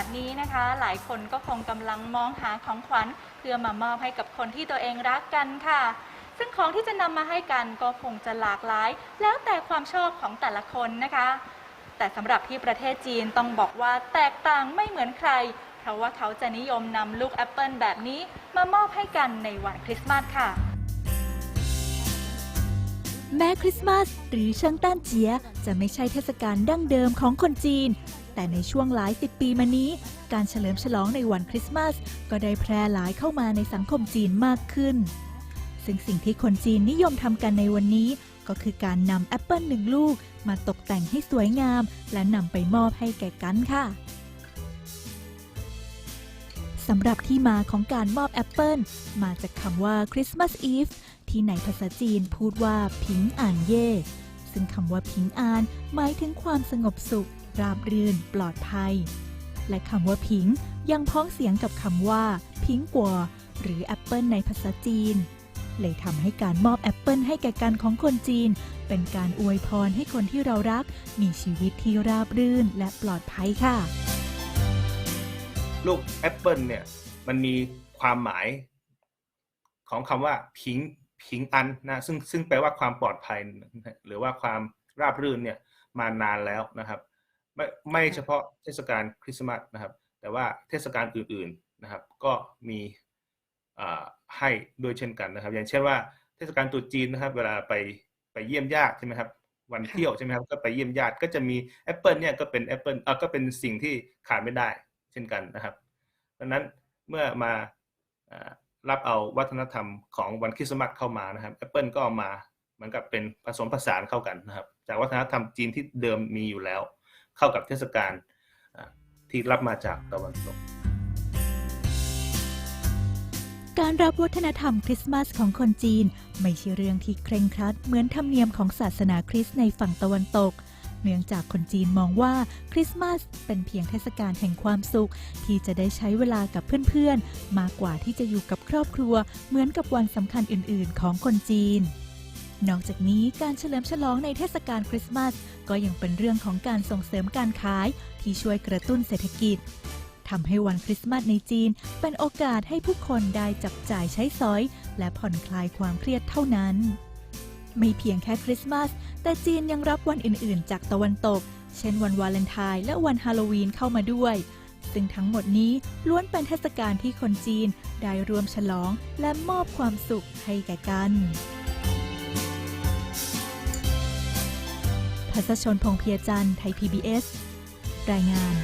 แบบนี้นะคะ หลายคนก็คงกำลังมองหาของขวัญ เพื่อมามอบให้กับคนที่ตัวเองรักกันค่ะ ซึ่งของที่จะนำมาให้กันก็คงจะหลากหลาย แล้วแต่ความชอบของแต่ละคนนะคะ แต่สำหรับที่ประเทศจีนต้องบอกว่าแตกต่างไม่เหมือนใคร เพราะว่าเขาจะนิยมนำลูกแอปเปิลแบบนี้มามอบให้กันในวันคริสต์มาสค่ะ แม้คริสต์มาสหรือเชิงต้านเจียจะไม่ใช่เทศกาลดั้งเดิมของคนจีน แต่ในช่วงหลายสิบปีมานี้ การเฉลิมฉลองในวันคริสต์มาสก็ได้แพร่หลายเข้ามาในสังคมจีนมากขึ้น ซึ่งสิ่งที่คนจีนนิยมทำกันในวันนี้ ก็คือการนำแอปเปิลหนึ่งลูกมาตกแต่งให้สวยงาม และนำไปมอบให้แก่กันค่ะ สำหรับที่มาของการมอบแอปเปิลมาจากคำว่า Christmas Eve ที่ในภาษาจีนพูดว่าพิงอ่านเย่ ซึ่งคำว่าพิงอานหมายถึงความสงบสุข ราบรื่น ปลอดภัย และคำว่าพิงยังพ้องเสียงกับคำว่าพิงกัวหรือแอปเปิลในภาษาจีน เลยทำให้การมอบแอปเปิลให้แก่กันของคนจีน เป็นการอวยพรให้คนที่เรารัก มีชีวิตที่ราบรื่นและปลอดภัยค่ะ ลูกแอปเปิลเนี่ย มันมีความหมายของคำว่าพิงพิงอันนะซึ่งซึ่งแปลว่าความปลอดภัย หรือว่าความราบรื่นเนี่ยมานานแล้วนะครับ ไม่ไม่เฉพาะเทศกาลคริสต์มาสนะครับ แต่ว่าเทศกาลอื่นๆนะครับ ก็มีให้ด้วยเช่นกันนะครับ อย่างเช่นว่าเทศกาลตรุษจีนนะครับ เวลาไปไปเยี่ยมญาติใช่ไหมครับวันเที่ยวใช่ไหมครับก็ไปเยี่ยมญาติก็จะมีแอปเปิลเนี่ยก็เป็นแอปเปิลเออก็เป็นสิ่งที่ขาดไม่ได้ ช่นกันนะครับดังนั้นเมื่อมารับเอาวัฒนธรรมของวันคริสต์มาสเข้ามานะครับ Apple ก็เอามาเหมือนกับเป็นผสมผสานเข้ากันนะครับ จากวัฒนธรรมจีนที่เดิมมีอยู่แล้ว เข้ากับเทศกาลที่รับมาจากตะวันตก การรับวัฒนธรรมคริสต์มาสของคนจีน ไม่ใช่เรื่องที่เคร่งครัดเหมือนธรรมเนียมของศาสนาคริสต์ในฝั่งตะวันตก เนื่องจากคนจีนมองว่าคริสต์มาสเป็นเพียงเทศกาลแห่งความสุข ที่จะได้ใช้เวลากับเพื่อนๆ มากกว่าที่จะอยู่กับครอบครัว เหมือนกับวันสำคัญอื่นๆ ของคนจีนนอกจากนี้การเฉลิมฉลองในเทศกาลคริสต์มาสก็ยังเป็นเรื่องของการส่งเสริมการขายที่ช่วยกระตุ้นเศรษฐกิจทำให้วันคริสต์มาสในจีน เป็นโอกาสให้ผู้คนได้จับจ่ายใช้สอย และผ่อนคลายความเครียดเท่านั้น ไม่เพียงแค่คริสต์มาส แต่จีนยังรับวันอื่น ๆ จากตะวันตก เช่นวันวาเลนไทน์และวันฮาโลวีนเข้ามาด้วย ซึ่งทั้งหมดนี้ล้วนเป็นเทศกาลที่คนจีนได้รวมฉลองและมอบความสุขให้แก่กันพัสชนพงเพียจันทร์ไทย PBS รายงาน